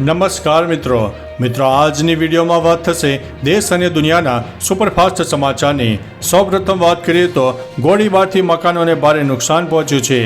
નમસ્કાર મિત્રો. મિત્રો, આજની વિડીયોમાં વાત થશે દેશ અને દુનિયાના સુપરફાસ્ટ સમાચારની. સૌપ્રથમ વાત કરીએ તો ગોળીબારથી મકાનોને ભારે નુકસાન પહોંચ્યું છે.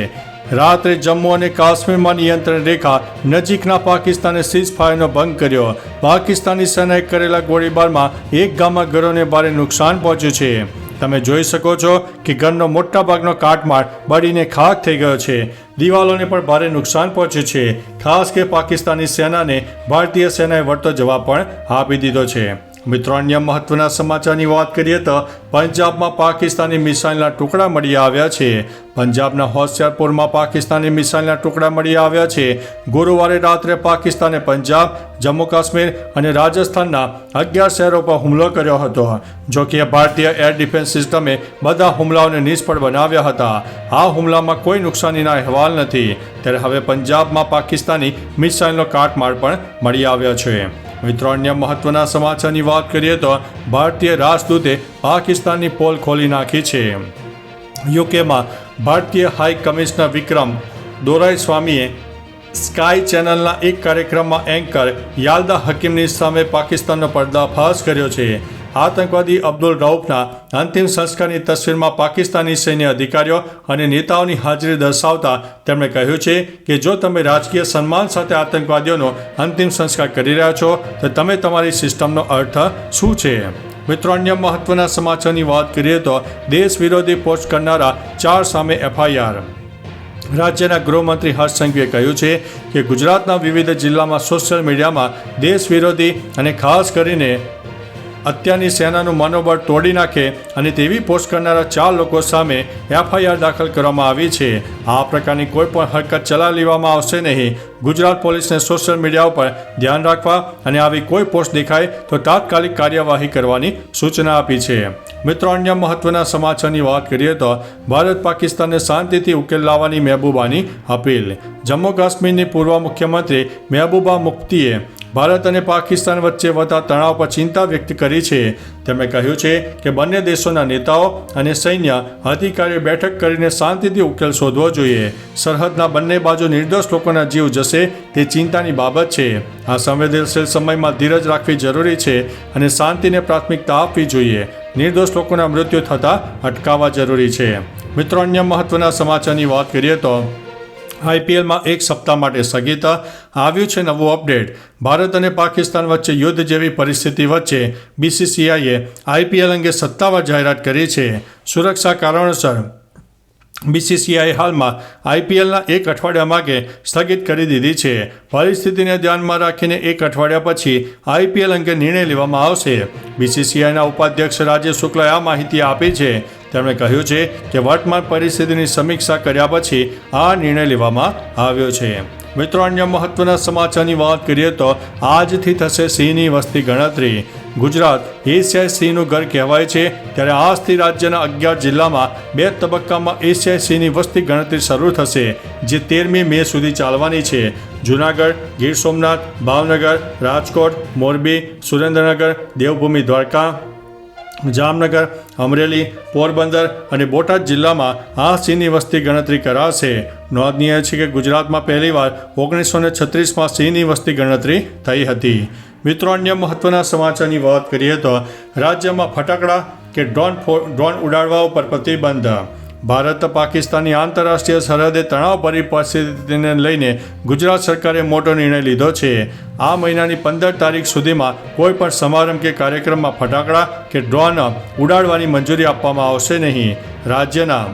રાત્રે જમ્મુ અને કાશ્મીરમાં નિયંત્રણ રેખા નજીકના પાકિસ્તાને સીઝ ફાયરનો ભંગ કર્યો. પાકિસ્તાની સેનાએ કરેલા ગોળીબારમાં એક ગામમાં ઘરોને ભારે નુકસાન પહોંચ્યું છે. તમે જોઈ શકો છો કે ઘરનો મોટા ભાગનો કાટમાળ બળીને ખાક થઈ ગયો છે. દિવાલોને પણ ભારે નુકસાન પહોંચ્યું છે. ખાસ કે પાકિસ્તાની સેનાને ભારતીય સેનાએ વળતો જવાબ પણ આપી દીધો છે. મિત્રો, અન્ય મહત્વના સમાચારની વાત કરીએ તો પંજાબમાં પાકિસ્તાની મિસાઇલના ટુકડા મળી આવ્યા છે. પંજાબના હોશિયારપુરમાં પાકિસ્તાની મિસાઇલના ટુકડા મળી આવ્યા છે. ગુરુવારે રાત્રે પાકિસ્તાને પંજાબ, જમ્મુ કાશ્મીર અને રાજસ્થાનના અગિયાર શહેરો પર હુમલો કર્યો હતો, જો કે ભારતીય એર ડિફેન્સ સિસ્ટમે બધા હુમલાઓને નિષ્ફળ બનાવ્યા હતા. આ હુમલામાં કોઈ નુકસાનીના અહેવાલ નથી. ત્યારે હવે પંજાબમાં પાકિસ્તાની મિસાઇલનો કાટમાળ પણ મળી આવ્યો છે. મિત્રો, અન્ય મહત્વના સમાચારની વાત કરીએ તો ભારતીય રાજદૂતે પાકિસ્તાનની પોલ ખોલી નાખી છે. યુકેમાં ભારતીય હાઈ કમિશનર વિક્રમ દોરાઈ સ્વામીએ સ્કાય ચેનલના એક કાર્યક્રમમાં એન્કર યાલદા હકીમની સામે પાકિસ્તાનનો પર્દાફાશ કર્યો છે. આતંકવાદી અબ્દુલ રૌફના અંતિમ સંસ્કારની તસવીરમાં પાકિસ્તાની સૈન્ય અધિકારીઓ અને નેતાઓની હાજરી દર્શાવતા તેમણે કહ્યું છે કે જો તમે રાજકીય સન્માન સાથે આતંકવાદીઓનો અંતિમ સંસ્કાર કરી રહ્યા છો, તો તમે તમારી સિસ્ટમનો અર્થ શું છે? મિત્રો, અન્ય મહત્વના સમાચારની વાત કરીએ તો દેશ વિરોધી પોસ્ટ કરનારા ચાર સામે એફઆઈઆર. રાજ્યના ગૃહમંત્રી હર્ષ સંઘવીએ કહ્યું છે કે ગુજરાતના વિવિધ જિલ્લામાં સોશિયલ મીડિયામાં દેશ વિરોધી અને ખાસ કરીને અત્યારની સેનાનું મનોબળ તોડી નાખે અને તેવી પોસ્ટ કરનારા ચાર લોકો સામે એફઆઈઆર દાખલ કરવામાં આવી છે. આ પ્રકારની કોઈ પણ હરકત ચલાવી લેવામાં આવશે નહીં. ગુજરાત પોલીસને સોશિયલ મીડિયા ઉપર ધ્યાન રાખવા અને આવી કોઈ પોસ્ટ દેખાય તો તાત્કાલિક કાર્યવાહી કરવાની સૂચના આપી છે. મિત્રો, અન્ય મહત્વના સમાચારની વાત કરીએ તો ભારત પાકિસ્તાનને શાંતિથી ઉકેલ લાવવાની મહેબૂબાની અપીલ. જમ્મુ કાશ્મીરની પૂર્વ મુખ્યમંત્રી મહેબૂબા મુફ્તીએ ભારત અને પાકિસ્તાન વચ્ચે વધતા તણાવ પર ચિંતા વ્યક્ત કરી છે. તેમણે કહ્યું છે કે બંને દેશોના નેતાઓ અને સૈન્ય અધિકારીઓ બેઠક કરીને શાંતિથી ઉકેલ શોધવો જોઈએ. સરહદના બંને બાજુ નિર્દોષ લોકોના જીવ જશે તે ચિંતાની બાબત છે. આ સંવેદનશીલ સમયમાં ધીરજ રાખવી જરૂરી છે અને શાંતિને પ્રાથમિકતા આપવી જોઈએ. નિર્દોષ લોકોના મૃત્યુ થતાં અટકાવવા જરૂરી છે. મિત્રો, અન્ય મહત્વના સમાચારની વાત કરીએ તો આઈપીએલમાં એક સપ્તાહ માટે સ્થગિત આવ્યું છે નવું અપડેટ. ભારત અને પાકિસ્તાન વચ્ચે યુદ્ધ જેવી પરિસ્થિતિ વચ્ચે બીસીસીઆઈએ આઈપીએલ અંગે સત્તાવાર જાહેરાત કરી છે. સુરક્ષા કારણોસર બીસીસીઆઈ હાલમાં આઈપીએલના એક અઠવાડિયા માટે સ્થગિત કરી દીધી છે. પરિસ્થિતિને ધ્યાનમાં રાખીને એક અઠવાડિયા પછી આઈપીએલ અંગે નિર્ણય લેવામાં આવશે. બીસીસીઆઈના ઉપાધ્યક્ષ રાજેશ શુક્લાએ આ માહિતી આપી છે. તેમણે કહ્યું છે કે વર્તમાન પરિસ્થિતિની સમીક્ષા કર્યા પછી આ નિર્ણય લેવામાં આવ્યો છે. મિત્રો, અન્ય મહત્વના સમાચારની વાત કરીએ તો આજથી થશે સિંહની વસ્તી ગણતરી. ગુજરાત એશિયાઈ સિંહનું ઘર કહેવાય છે. ત્યારે આજથી રાજ્યના અગિયાર જિલ્લામાં બે તબક્કામાં એશિયાઈ સિંહની વસ્તી ગણતરી શરૂ થશે, જે તેરમી મે સુધી ચાલવાની છે. જૂનાગઢ, ગીર સોમનાથ, ભાવનગર, રાજકોટ, મોરબી, સુરેન્દ્રનગર, દેવભૂમિ, દ્વારકા જામનગર, અમરેલી, પોરબંદર અને બોટાદ જિલ્લામાં આ સિંહની વસ્તી ગણતરી કરાશે. નોંધનીય છે કે ગુજરાતમાં પહેલીવાર ઓગણીસો ને છત્રીસમાં સિંહની વસ્તી ગણતરી થઈ હતી. મિત્રો, અન્ય મહત્વના સમાચારની વાત કરીએ તો રાજ્યમાં ફટાકડા કે ડ્રોન ડ્રોન ઉડાડવા ઉપર પ્રતિબંધ. ભારત પાકિસ્તાનની આંતરરાષ્ટ્રીય સરહદે તણાવભરી પરિસ્થિતિને લઈને ગુજરાત સરકારે મોટો નિર્ણય લીધો છે. આ મહિનાની પંદર તારીખ સુધીમાં કોઈ પણ સમારંભ કે કાર્યક્રમમાં ફટાકડા કે ડ્રોન ઉડાડવાની મંજૂરી આપવામાં આવશે નહીં. રાજ્યના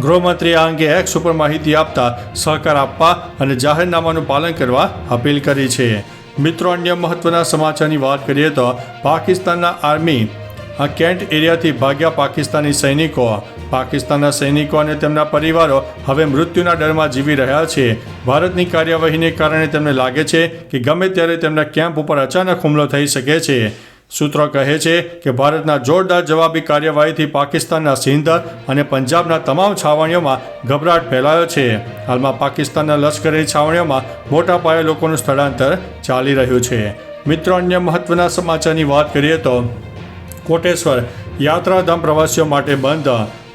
ગૃહમંત્રીએ આ અંગે એક્સ ઉપર માહિતી આપતા સહકાર આપવા અને જાહેરનામાનું પાલન કરવા અપીલ કરી છે. મિત્રો, અન્ય મહત્વના સમાચારની વાત કરીએ તો પાકિસ્તાનના આર્મી આ કેન્ટ એરિયાથી ભાગ્યા પાકિસ્તાની સૈનિકો પાકિસ્તાનના સૈનિકો અને તેમના પરિવારો હવે મૃત્યુના ડરમાં જીવી રહ્યા છે. ભારતની કાર્યવાહીને કારણે તેમને લાગે છે કે ગમે ત્યારે તેમના કેમ્પ ઉપર અચાનક હુમલો થઈ શકે છે. સૂત્રો કહે છે કે ભારતના જોરદાર જવાબી કાર્યવાહીથી પાકિસ્તાનના સિંધ અને પંજાબના તમામ છાવણીઓમાં ગભરાટ ફેલાયો છે. હાલમાં પાકિસ્તાનના લશ્કરી છાવણીઓમાં મોટા પાયે લોકોનું સ્થળાંતર ચાલી રહ્યું છે. મિત્રો, અન્ય મહત્વના સમાચારની વાત કરીએ તો કોટેશ્વર યાત્રાધામ પ્રવાસીઓ માટે બંધ.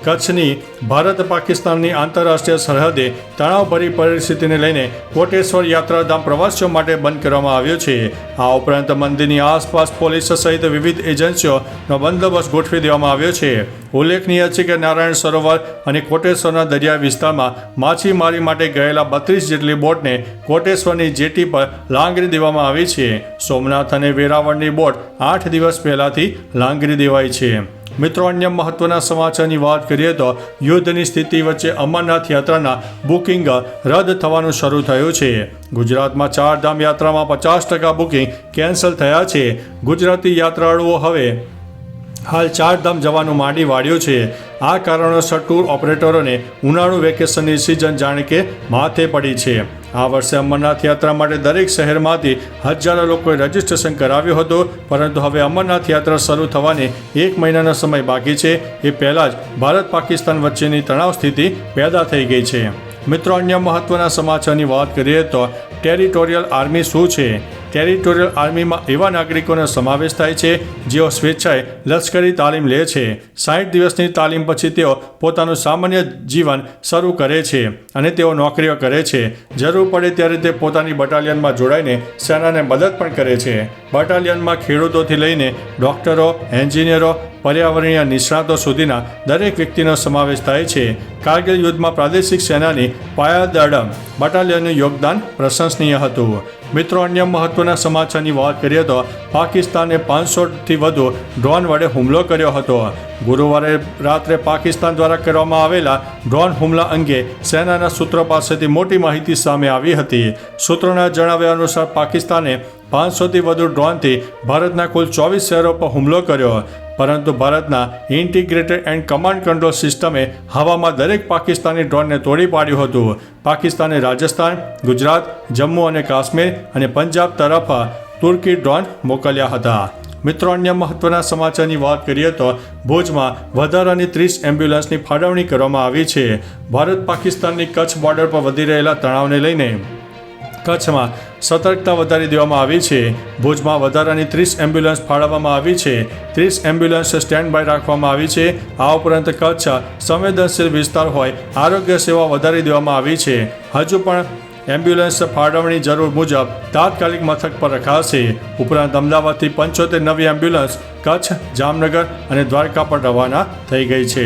કચ્છની ભારત પાકિસ્તાનની આંતરરાષ્ટ્રીય સરહદે તણાવભરી પરિસ્થિતિને લઈને કોટેશ્વર યાત્રાધામ પ્રવાસીઓ માટે બંધ કરવામાં આવ્યો છે. આ ઉપરાંત મંદિરની આસપાસ પોલીસ સહિત વિવિધ એજન્સીઓનો બંદોબસ્ત ગોઠવી દેવામાં આવ્યો છે. ઉલ્લેખનીય છે કે નારાયણ સરોવર અને કોટેશ્વરના દરિયા વિસ્તારમાં માછીમારી માટે ગયેલા બત્રીસ જેટલી બોટને કોટેશ્વરની જેટી પર લાંગરી દેવામાં આવી છે. સોમનાથ અને વેરાવળની બોટ આઠ દિવસ પહેલાથી લાંગરી દેવાઈ છે. મિત્રો, અન્ય મહત્વના સમાચારની વાત કરીએ તો યુદ્ધની સ્થિતિ વચ્ચે અમરનાથ યાત્રાના બુકિંગ રદ થવાનું શરૂ થયું છે. ગુજરાતમાં ચારધામ યાત્રામાં પચાસ ટકા બુકિંગ કેન્સલ થયા છે. ગુજરાતી યાત્રાળુઓ હવે હાલ ચારધામ જવાનું માંડી વાળ્યું છે. આ કારણોસર ટૂર ઓપરેટરોને ઉનાળુ વેકેશનની સિઝન જાણે કે માથે પડી છે. આ વર્ષે અમરનાથ યાત્રા માટે દરેક શહેરમાંથી હજારો લોકોએ રજીસ્ટ્રેશન કરાવ્યું હતું, પરંતુ હવે અમરનાથ યાત્રા શરૂ થવાની એક મહિનાનો સમય બાકી છે. એ પહેલાં જ ભારત પાકિસ્તાન વચ્ચેની તણાવ સ્થિતિ પેદા થઈ ગઈ છે. મિત્રો, અન્ય મહત્વના સમાચારની વાત કરીએ તો ટેરિટોરિયલ આર્મી શું છે? ટેરિટોરિયલ આર્મીમાં એવા નાગરિકોનો સમાવેશ થાય છે, જેઓ સ્વેચ્છાએ લશ્કરી તાલીમ લે છે. સાઠ દિવસની તાલીમ પછી તેઓ પોતાનું સામાન્ય જીવન શરૂ કરે છે અને તેઓ નોકરીઓ કરે છે. જરૂર પડે ત્યારે તે પોતાની બટાલિયનમાં જોડાઈને સેનાને મદદ પણ કરે છે. બટાલિયનમાં ખેડૂતોથી લઈને ડૉક્ટરો, એન્જિનિયરો, પર્યાવરણીય નિષ્ણાતો સુધીના દરેક વ્યક્તિનો સમાવેશ થાય છે. કારગિલ યુદ્ધમાં પ્રાદેશિક સેનાની પાયાદળ બટાલિયનનું યોગદાન પ્રશંસનીય હતું. મિત્રો, અન્ય મહત્વના સમાચારની વાત કરીએ તો પાકિસ્તાને પાંચસોથી વધુ ડ્રોન વડે હુમલો કર્યો હતો. ગુરુવારે રાત્રે પાકિસ્તાન દ્વારા કરવામાં આવેલા ડ્રોન હુમલા અંગે સેનાના સૂત્રો પાસેથી મોટી માહિતી સામે આવી હતી. સૂત્રોના જણાવ્યા અનુસાર પાકિસ્તાને પાંચસોથી વધુ ડ્રોનથી ભારતના કુલ ચોવીસ શહેરો પર હુમલો કર્યો. પરંતુ ભારતના ઇન્ટિગ્રેટેડ એન્ડ કમાન્ડ કંટ્રોલ સિસ્ટમે હવામાં દરેક પાકિસ્તાની ડ્રોનને તોડી પાડ્યું હતું. પાકિસ્તાને રાજસ્થાન, ગુજરાત, જમ્મુ અને કાશ્મીર અને પંજાબ તરફ તુર્કી ડ્રોન મોકલ્યા હતા. મિત્રો, અન્ય મહત્વના સમાચારની વાત કરીએ તો ભુજમાં વધારાની ત્રીસ એમ્બ્યુલન્સની ફાળવણી કરવામાં આવી છે. ભારત પાકિસ્તાનની કચ્છ બોર્ડર પર વધી રહેલા તણાવને લઈને કચ્છમાં સતર્કતા વધારી દેવામાં આવી છે. ભુજમાં વધારાની ત્રીસ એમ્બ્યુલન્સ ફાળવવામાં આવી છે. ત્રીસ એમ્બ્યુલન્સ સ્ટેન્ડ બાય રાખવામાં આવી છે. આ ઉપરાંત કચ્છ સંવેદનશીલ વિસ્તાર હોય, આરોગ્ય સેવા વધારી દેવામાં આવી છે. હજુ પણ એમ્બ્યુલન્સ ફાળવણી જરૂર મુજબ તાત્કાલિક મથક પર રખાશે. ઉપરાંત અમદાવાદથી પંચોતેર નવી એમ્બ્યુલન્સ કચ્છ, જામનગર અને દ્વારકા પર રવાના થઈ ગઈ છે.